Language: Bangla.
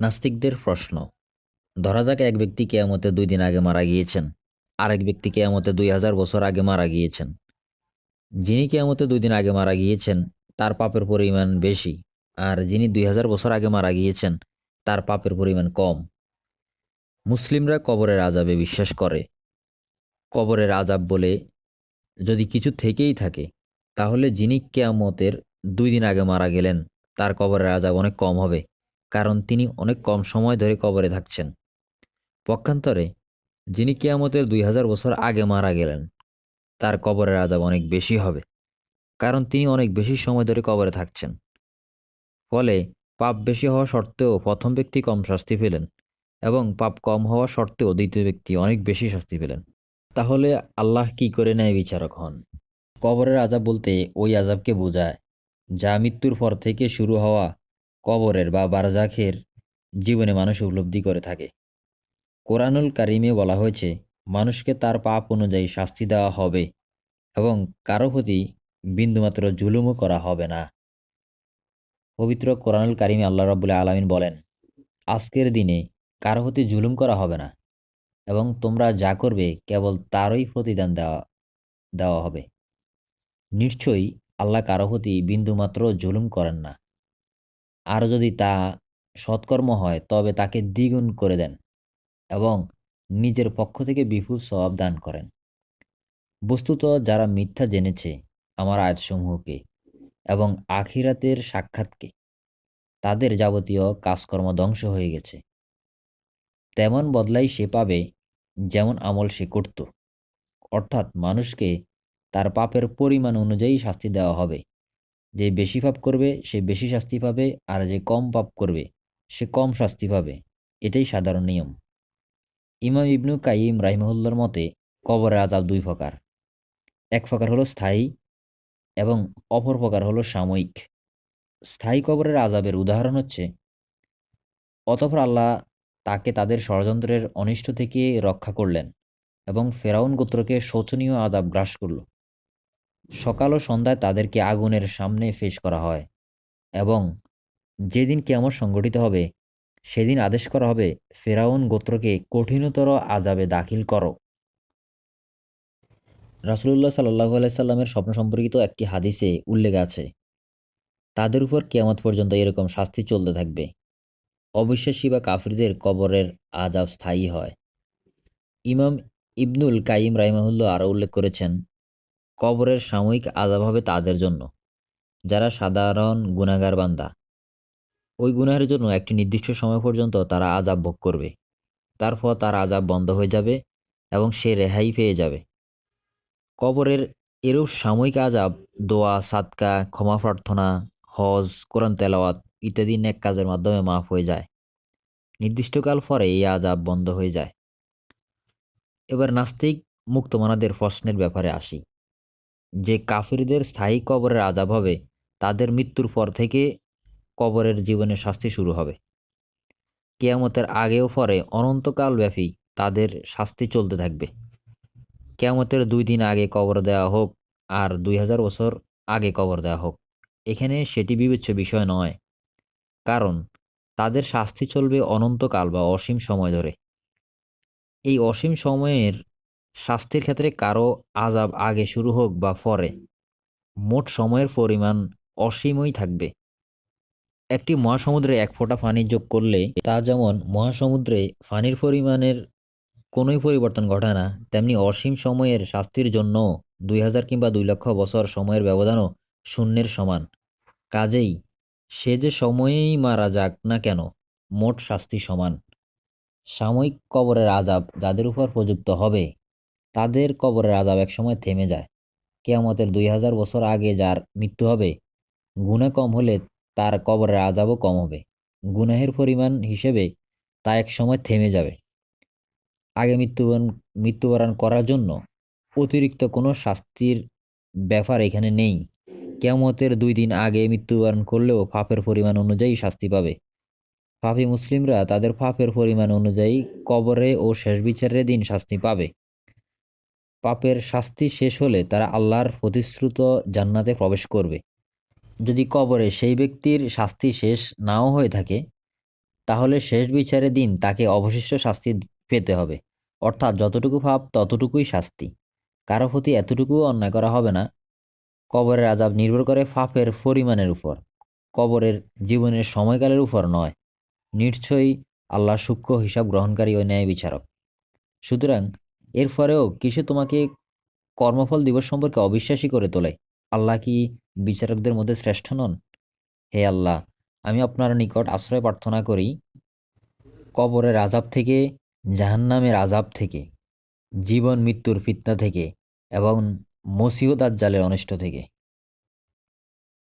নাস্তিকদের প্রশ্ন। ধরা যাক এক ব্যক্তি কেয়ামতে দুই দিন আগে মারা গিয়েছেন, আরেক ব্যক্তি কেয়ামতে দুই হাজার বছর আগে মারা গিয়েছেন। যিনি কেয়ামতে দুই দিন আগে মারা গিয়েছেন, তার পাপের পরিমাণ বেশি, আর যিনি দুই হাজার বছর আগে মারা গিয়েছেন, তার পাপের পরিমাণ কম। মুসলিমরা কবরের আজাবে বিশ্বাস করে। কবরের আজাব বলে, যদি কিছু থেকেই থাকে, তাহলে যিনি কেয়ামতের দুই দিন আগে মারা গেলেন, তার কবরের আজাব অনেক কম হবে। কারণ তিনি অনেক কম সময় ধরে কবরে থাকছেন। পক্ষান্তরে, যিনি কেয়ামতের দুই হাজার বছর আগে মারা গেলেন, তার কবরের আজাব অনেক বেশি হবে, কারণ তিনি অনেক বেশি সময় ধরে কবরে থাকছেন। ফলে পাপ বেশি হওয়া সত্ত্বেও প্রথম ব্যক্তি কম শাস্তি পেলেন এবং পাপ কম হওয়া সত্ত্বেও দ্বিতীয় ব্যক্তি অনেক বেশি শাস্তি পেলেন। তাহলে আল্লাহ কি করে নেয় বিচারক হন? কবরের আজাব বলতে ওই আজাবকে বোঝায়, যা মৃত্যুর পর থেকে শুরু হওয়া কবরের বা বারজাখের জীবনে মানুষ উপলব্ধি করে থাকে। কোরআনুল কারিমে বলা হয়েছে, মানুষকে তার পাপ অনুযায়ী শাস্তি দেওয়া হবে এবং কারও প্রতি বিন্দুমাত্র জুলুমও করা হবে না। পবিত্র কোরআনুল কারিমে আল্লাহ রাবুল্লাহ আলমিন বলেন, আজকের দিনে কারও প্রতি জুলুম করা হবে না এবং তোমরা যা করবে কেবল তারই প্রতিদান দেওয়া দেওয়া হবে। নিশ্চয়ই আল্লাহ কারও প্রতি বিন্দুমাত্র জুলুম করেন না। আর যদি তা সৎকর্ম হয়, তবে তাকে দ্বিগুণ করে দেন এবং নিজের পক্ষ থেকে বিপুল সওয়াব দান করেন। বস্তুত যারা মিথ্যা জেনেছে আমার আয়াতসমূহকে এবং আখিরাতের সাক্ষাৎকে, তাদের যাবতীয় কাজকর্ম ধ্বংস হয়ে গেছে। তেমন বদলাই সে পাবে যেমন আমল সে করত। অর্থাৎ মানুষকে তার পাপের পরিমাণ অনুযায়ী শাস্তি দেওয়া হবে। যে বেশি পাপ করবে, সে বেশি শাস্তি পাবে আর যে কম পাপ করবে, সে কম শাস্তি পাবে। এটাই সাধারণ নিয়ম। ইমাম ইবনু কাইম রাহিমহুল্লার মতে, কবরের আজাব দুই প্রকার। এক প্রকার হলো স্থায়ী এবং অপর প্রকার হলো সাময়িক। স্থায়ী কবরের আজাবের উদাহরণ হচ্ছে, অতঃপর আল্লাহ তাকে তাদের ষড়যন্ত্রের অনিষ্ট থেকে রক্ষা করলেন এবং ফেরাউন গোত্রকে শোচনীয় আজাব গ্রাস করল। সকাল ও সন্ধ্যায় তাদেরকে আগুনের সামনে ফেস করা হয় এবং যেদিন কেমন সংগঠিত হবে, সেদিন আদেশ করা হবে, ফেরাউন গোত্রকে কঠিনতর আজাবে দাখিল করো। রাসুলুল্লাহ সাল্লাহ আলাইসাল্লামের স্বপ্ন সম্পর্কিত একটি হাদিসে উল্লেখ আছে, তাদের উপর কেয়ামত পর্যন্ত এরকম শাস্তি চলতে থাকবে। অবিশ্বাসী বা কাফিরদের কবরের আজাব স্থায়ী হয়। ইমাম ইবনুল কাইম রাইমাহুল্লাহ আরও উল্লেখ করেছেন কবরের সাময়িক আজাব হবে তাদের জন্য, যারা সাধারণ গুণাগার বান্দা। ওই গুনাহের জন্য একটি নির্দিষ্ট সময় পর্যন্ত তারা আজাব ভোগ করবে। তারপর তার আজাব বন্ধ হয়ে যাবে এবং সে রেহাই পেয়ে যাবে। কবরের এরূপ সাময়িক আজাব, দোয়া সাতকা ক্ষমা প্রার্থনা, হজ, কোরআন তেলাওয়াত ইত্যাদি নেক কাজের মাধ্যমে মাফ হয়ে যায়। নির্দিষ্টকাল পরে এই আজাব বন্ধ হয়ে যায়। এবার নাস্তিক মুক্তমানাদের প্রশ্নের ব্যাপারে আসি। যে কাফিরদের স্থায়ী কবরের আজাব হবে, তাদের মৃত্যুর পর থেকে কবরের জীবনে শাস্তি শুরু হবে। কেয়ামতের আগেও পরে অনন্তকাল ব্যাপী তাদের শাস্তি চলতে থাকবে। কেয়ামতের দুই দিন আগে কবর দেওয়া হোক আর দুই হাজার বছর আগে কবর দেওয়া হোক, এখানে সেটি বিবেচ্য বিষয় নয়। কারণ, তাদের শাস্তি চলবে অনন্তকাল বা অসীম সময় ধরে। এই অসীম সময়ের শাস্তির ক্ষেত্রে কারও আজাব আগে শুরু হোক বা পরে, মোট সময়ের পরিমাণ অসীমই থাকবে। একটি মহাসমুদ্রে এক ফোঁটা পানি যোগ করলে, তা যেমন মহাসমুদ্রে পানির পরিমাণের কোনোই পরিবর্তন ঘটে না, তেমনি অসীম সময়ের শাস্তির জন্য দুই হাজার কিংবা দুই লক্ষ বছর সময়ের ব্যবধানও শূন্যের সমান। কাজেই সে যে সময়েই মারা যাক না কেন, মোট শাস্তি সমান। সাময়িক কবরের আজাব যাদের উপর প্রযুক্ত হবে তাদের কবরের আজাব একসময় থেমে যায়। কেয়ামতের দুই হাজার বছর আগে যার মৃত্যু হবে, গুণা কম হলে তার কবরের আজাবও কম হবে। গুনাহের পরিমাণ হিসেবে তা এক সময় থেমে যাবে। আগে মৃত্যুবরণ মৃত্যুবরণ করার জন্য অতিরিক্ত কোনো শাস্তির ব্যাপার এখানে নেই। কেয়ামতের দুই দিন আগে মৃত্যুবরণ করলেও পাপের পরিমাণ অনুযায়ী শাস্তি পাবে। পাপি মুসলিমরা তাদের পাপের পরিমাণ অনুযায়ী কবরে ও শেষ বিচারের দিন শাস্তি পাবে। পাপের শাস্তি শেষ হলে তারা আল্লাহর প্রতিশ্রুত জান্নাতে প্রবেশ করবে। যদি কবরে সেই ব্যক্তির শাস্তি শেষ নাও হয়ে থাকে, তাহলে শেষ বিচারের দিন তাকে অবশিষ্ট শাস্তি পেতে হবে। অর্থাৎ যতটুকু পাপ, ততটুকুই শাস্তি। কারও প্রতি এতটুকুও অন্যায় করা হবে না। কবরের আজাব নির্ভর করে পাপের পরিমাণের উপর। কবরের জীবনের সময়কালের উপর নয়। নিশ্চয়ই আল্লাহ সূক্ষ্ম হিসাব গ্রহণকারী ও ন্যায় বিচারক। সুতরাং এরপরেও কিছু তোমাকে কর্মফল দিবস সম্পর্কে অবিশ্বাসী করে তোলে? আল্লাহ কি বিচারকদের মধ্যে শ্রেষ্ঠ নন? হে আল্লাহ, আমি আপনার নিকট আশ্রয় প্রার্থনা করি কবরের আজাব থেকে, জাহান্নামের আজাব থেকে, জীবন মৃত্যুর ফিতনা থেকে এবং মসিহ দাজ্জালের অনিষ্ট থেকে।